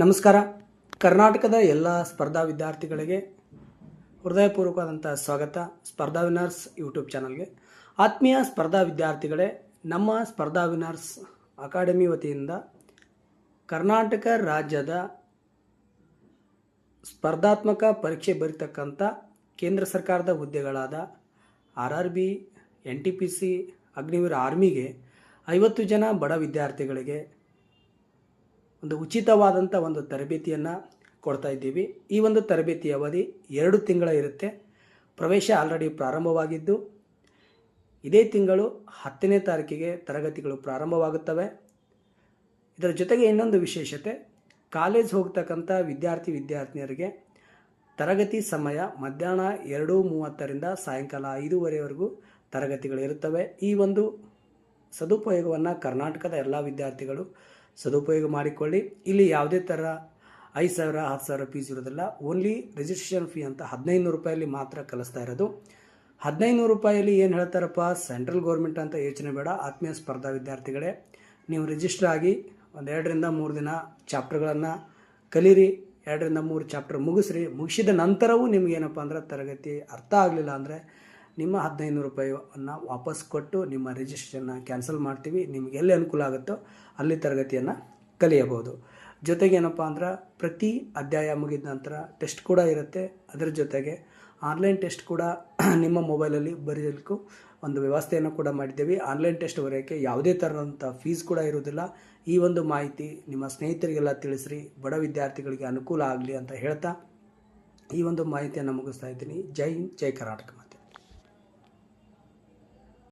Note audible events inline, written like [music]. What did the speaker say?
ನಮಸ್ಕಾರ. ಕರ್ನಾಟಕದ ಎಲ್ಲ ಸ್ಪರ್ಧಾ ವಿದ್ಯಾರ್ಥಿಗಳಿಗೆ ಹೃದಯಪೂರ್ವಕವಾದಂಥ ಸ್ವಾಗತ. ಸ್ಪರ್ಧಾ ವಿನರ್ಸ್ ಯೂಟ್ಯೂಬ್ ಚಾನಲ್ಗೆ. ಆತ್ಮೀಯ ಸ್ಪರ್ಧಾ ವಿದ್ಯಾರ್ಥಿಗಳೇ, ನಮ್ಮ ಸ್ಪರ್ಧಾ ವಿನರ್ಸ್ ಅಕಾಡೆಮಿ ವತಿಯಿಂದ ಕರ್ನಾಟಕ ರಾಜ್ಯದ ಸ್ಪರ್ಧಾತ್ಮಕ ಪರೀಕ್ಷೆ ಬರೀತಕ್ಕಂಥ ಕೇಂದ್ರ ಸರ್ಕಾರದ ಹುದ್ದೆಗಳಾದ R R B N T P C, Agniveer ಆರ್ಮಿಗೆ ಐವತ್ತು ಜನ ಬಡ ವಿದ್ಯಾರ್ಥಿಗಳಿಗೆ ಒಂದು ಉಚಿತವಾದಂಥ ಒಂದು ತರಬೇತಿಯನ್ನು ಕೊಡ್ತಾ ಇದ್ದೀವಿ. ಈ ಒಂದು ತರಬೇತಿ ಅವಧಿ ಎರಡು ತಿಂಗಳ ಇರುತ್ತೆ. ಪ್ರವೇಶ ಆಲ್ರೆಡಿ ಪ್ರಾರಂಭವಾಗಿದ್ದು, ಇದೇ ತಿಂಗಳು ಹತ್ತನೇ ತಾರೀಕಿಗೆ ತರಗತಿಗಳು ಪ್ರಾರಂಭವಾಗುತ್ತವೆ. ಇದರ ಜೊತೆಗೆ ಇನ್ನೊಂದು ವಿಶೇಷತೆ, ಕಾಲೇಜ್ ಹೋಗ್ತಕ್ಕಂಥ ವಿದ್ಯಾರ್ಥಿ ವಿದ್ಯಾರ್ಥಿನಿಯರಿಗೆ ತರಗತಿ ಸಮಯ ಮಧ್ಯಾಹ್ನ ಎರಡು ಮೂವತ್ತರಿಂದ ಸಾಯಂಕಾಲ ಐದೂವರೆವರೆಗೂ ತರಗತಿಗಳು ಇರುತ್ತವೆ. ಈ ಒಂದು ಸದುಪಯೋಗವನ್ನು ಕರ್ನಾಟಕದ ಎಲ್ಲ ವಿದ್ಯಾರ್ಥಿಗಳು ಸದುಪಯೋಗ ಮಾಡಿಕೊಳ್ಳಿ. ಇಲ್ಲಿ ಯಾವುದೇ ಥರ ಐದು ಸಾವಿರ, ಹತ್ತು ಸಾವಿರ ಫೀಸ್ ಇರೋದಿಲ್ಲ ಓನ್ಲಿ ರಿಜಿಸ್ಟ್ರೇಷನ್ ಫೀ ಅಂತ ಹದಿನೈದು ರೂಪಾಯಲ್ಲಿ ಮಾತ್ರ ಕಲಿಸ್ತಾ ಇರೋದು. ಹದಿನೈದು ರೂಪಾಯಲ್ಲಿ ಏನು ಹೇಳ್ತಾರಪ್ಪ? ಸೆಂಟ್ರಲ್ ಗೌರ್ಮೆಂಟ್ ಅಂತ ಯೋಚನೆ ಬೇಡ. ಆತ್ಮೀಯ ಸ್ಪರ್ಧಾ ವಿದ್ಯಾರ್ಥಿಗಳೇ, ನೀವು ರಿಜಿಸ್ಟರ್ ಆಗಿ ಒಂದು ಎರಡರಿಂದ ಮೂರು ದಿನ ಚಾಪ್ಟರ್ಗಳನ್ನು ಕಲೀರಿ. ಎರಡರಿಂದ ಮೂರು ಚಾಪ್ಟರ್ ಮುಗಿಸ್ರಿ. ಮುಗಿಸಿದ ನಂತರವೂ ನಿಮಗೇನಪ್ಪ ಅಂದ್ರೆ ತರಗತಿ ಅರ್ಥ ಆಗಲಿಲ್ಲ ಅಂದರೆ ನಿಮ್ಮ ಹದಿನೈದು ರೂಪಾಯಿಯನ್ನು ವಾಪಸ್ ಕೊಟ್ಟು ನಿಮ್ಮ ರಿಜಿಸ್ಟ್ರೇಷನ್ನ ಕ್ಯಾನ್ಸಲ್ ಮಾಡ್ತೀವಿ. ನಿಮ್ಗೆ ಎಲ್ಲಿ ಅನುಕೂಲ ಆಗುತ್ತೋ ಅಲ್ಲಿ ತರಗತಿಯನ್ನು ಕಲಿಯಬಹುದು. ಜೊತೆಗೆ ಏನಪ್ಪ ಅಂದ್ರೆ ಪ್ರತಿ ಅಧ್ಯಾಯ ಮುಗಿದ ನಂತರ ಟೆಸ್ಟ್ ಕೂಡ ಇರುತ್ತೆ. ಅದರ ಜೊತೆಗೆ ಆನ್ಲೈನ್ ಟೆಸ್ಟ್ ಕೂಡ [clears throat] ನಿಮ್ಮ ಮೊಬೈಲಲ್ಲಿ ಬರೆಯಲಿಕ್ಕೂ ಒಂದು ವ್ಯವಸ್ಥೆಯನ್ನು ಕೂಡ ಮಾಡಿದ್ದೇವೆ. ಆನ್ಲೈನ್ ಟೆಸ್ಟ್ ಬರೆಯೋಕ್ಕೆ ಯಾವುದೇ ಥರದಂಥ ಫೀಸ್ ಕೂಡ ಇರುವುದಿಲ್ಲ. ಈ ಒಂದು ಮಾಹಿತಿ ನಿಮ್ಮ ಸ್ನೇಹಿತರಿಗೆಲ್ಲ ತಿಳಿಸ್ರಿ. ಬಡ ವಿದ್ಯಾರ್ಥಿಗಳಿಗೆ ಅನುಕೂಲ ಆಗಲಿ ಅಂತ ಹೇಳ್ತಾ ಈ ಒಂದು ಮಾಹಿತಿಯನ್ನು ಮುಗಿಸ್ತಾ ಇದ್ದೀನಿ. ಜೈ ಹಿಂದ್, ಜೈ ಕರ್ನಾಟಕ.